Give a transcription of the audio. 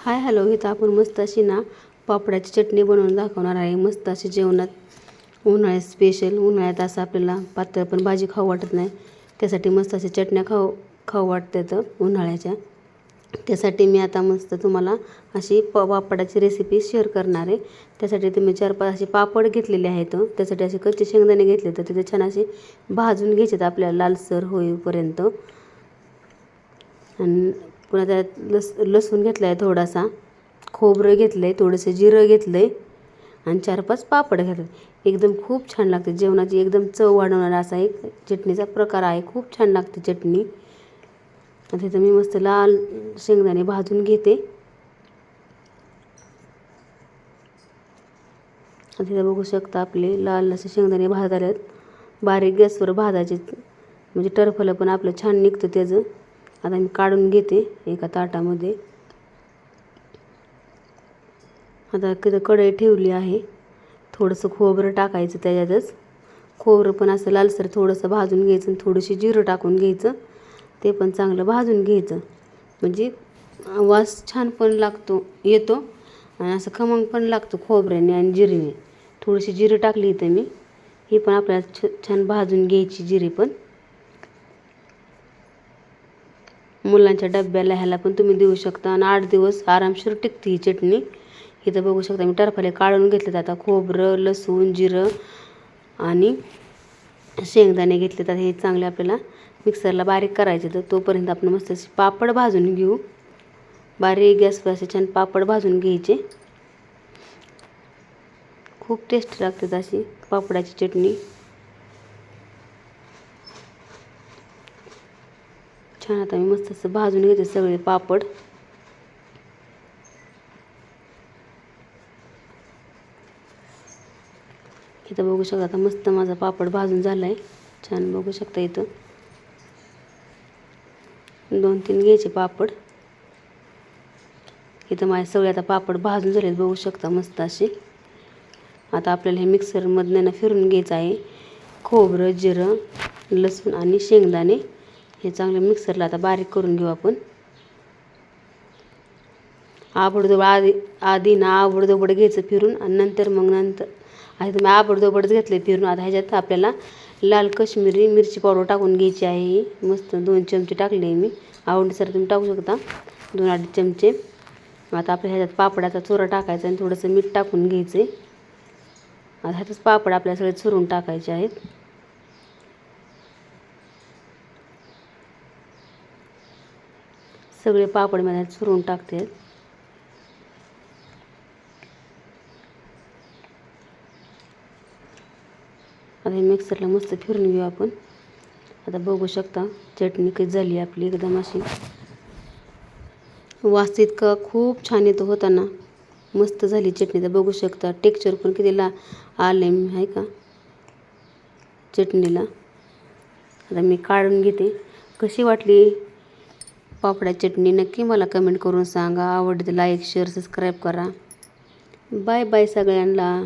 Hi hello. इथं आपण मस्त अशी ना पापडाची चटणी बनवून दाखवणार आहे. मस्त अशी जेवणात उन्हाळ्यात स्पेशल उन्हाळ्यात असं आपल्याला पातळ पण भाजी खाऊ वाटत नाही. त्यासाठी मस्त अशी चटण्या खाऊ खाऊ वाटतात उन्हाळ्याच्या. त्यासाठी मी आता मस्त तुम्हाला अशी प पापडाची रेसिपी शेअर करणार आहे. त्यासाठी तुम्ही चार पाच असे पापड घेतलेले आहेत. त्यासाठी असे कच्चे शेंगदाणे घेतले तर तिथे छान असे भाजून घ्यायचे आपल्याला लालसर होईपर्यंत. आणि पुन्हा त्यात लस लसूण घेतला आहे थोडासा. खोबरं घेतलं आहे थोडंसं जिरं घेतलं आहे आणि चार पाच पापड घातले एकदम खूप छान लागते. जेवणाची एकदम चव वाढवणारा असा एक चटणीचा प्रकार आहे. खूप छान लागते चटणी. आता इथं मी मस्त लाल शेंगदाणे भाजून घेते. आता बघू शकता आपले लाल असे शेंगदाणे भाजत आहेत बारीक गॅसवर भाजायचे. म्हणजे टरफलं पण आपलं छान निघतं त्याचं. आता मी काढून घेते एका ताटामध्ये. आता तिथं कढई ठेवली आहे. थोडंसं खोबरं टाकायचं त्याच्यातच. खोबरं पण असं लालसर थोडंसं भाजून घ्यायचं आणि थोडीशी जिरं टाकून घ्यायचं. ते पण चांगलं भाजून घ्यायचं. म्हणजे वास छान पण लागतो येतो आणि असं खमंग पण लागतो खोबऱ्याने आणि जिरीने. थोडीशी जिरं टाकली इथं मी. ही पण आपल्याला छ छान भाजून घ्यायची जिरे पण. मुलांच्या डब्याला ह्याला पण तुम्ही देऊ शकता. आणि आठ दिवस आरामशीर टिकते ही चटणी. इथं बघू शकता मी टरफाले काढून घेतलेत आता. खोबरं लसूण जिरं आणि शेंगदाणे घेतले तर हे चांगले आपल्याला मिक्सरला बारीक करायचे तर तोपर्यंत आपण मस्त असे पापड भाजून घेऊ. बारीक गॅसवर असे छान पापड भाजून घ्यायचे. खूप टेस्ट लागते अशी पापडाची चटणी. छान आता मी मस्त असं भाजून घेते सगळे पापड. इथं बघू शकता आता मस्त माझा पापड भाजून झाला आहे छान बघू शकता इथं. दोन तीन घ्यायचे पापड. इथं माझे सगळे आता पापड भाजून झालेत बघू शकता मस्त असे. आता आपल्याला हे मिक्सरमधनं ना फिरून घ्यायचं आहे. खोबरं जिरं लसूण आणि शेंगदाणे. हे चांगलं मिक्सरला आता बारीक करून घेऊ आपण. आबडदोबड आधी आधी ना आबडदोबड घ्यायचं फिरून आणि नंतर मग नंतर आधी तुम्ही आबडदोबडच घेतले फिरून. आता ह्याच्यात आपल्याला लाल कश्मीरी मिरची पावडर टाकून घ्यायची आहे. मस्त दोन चमचे टाकले मी. आवडीसर तुम्ही टाकू शकता. दोन अडीच चमचे. आता आपल्या ह्याच्यात पापडाचा चुरा टाकायचा आणि थोडंसं मीठ टाकून घ्यायचं आहे आता ह्यातच पापड आपल्या सगळे चुरून टाकायचे आहेत. सगळे पापड मला चुरून टाकते. आता मिक्सरला मस्त फिरून घेऊ आपण. आता बघू शकता चटणी कशी झाली आपली एकदम अशी. वास इतका खूप छान येतो होताना. मस्त झाली चटणी. तर बघू शकता टेक्चर पण कितीला आले आहे का? चटणीला. आता मी काढून घेते. कशी वाटली? पापड्या चटणी नक्की मला कमेंट करून सांगा. आवडते लाईक शेअर सबस्क्राईब करा. बाय बाय सगळ्यांना.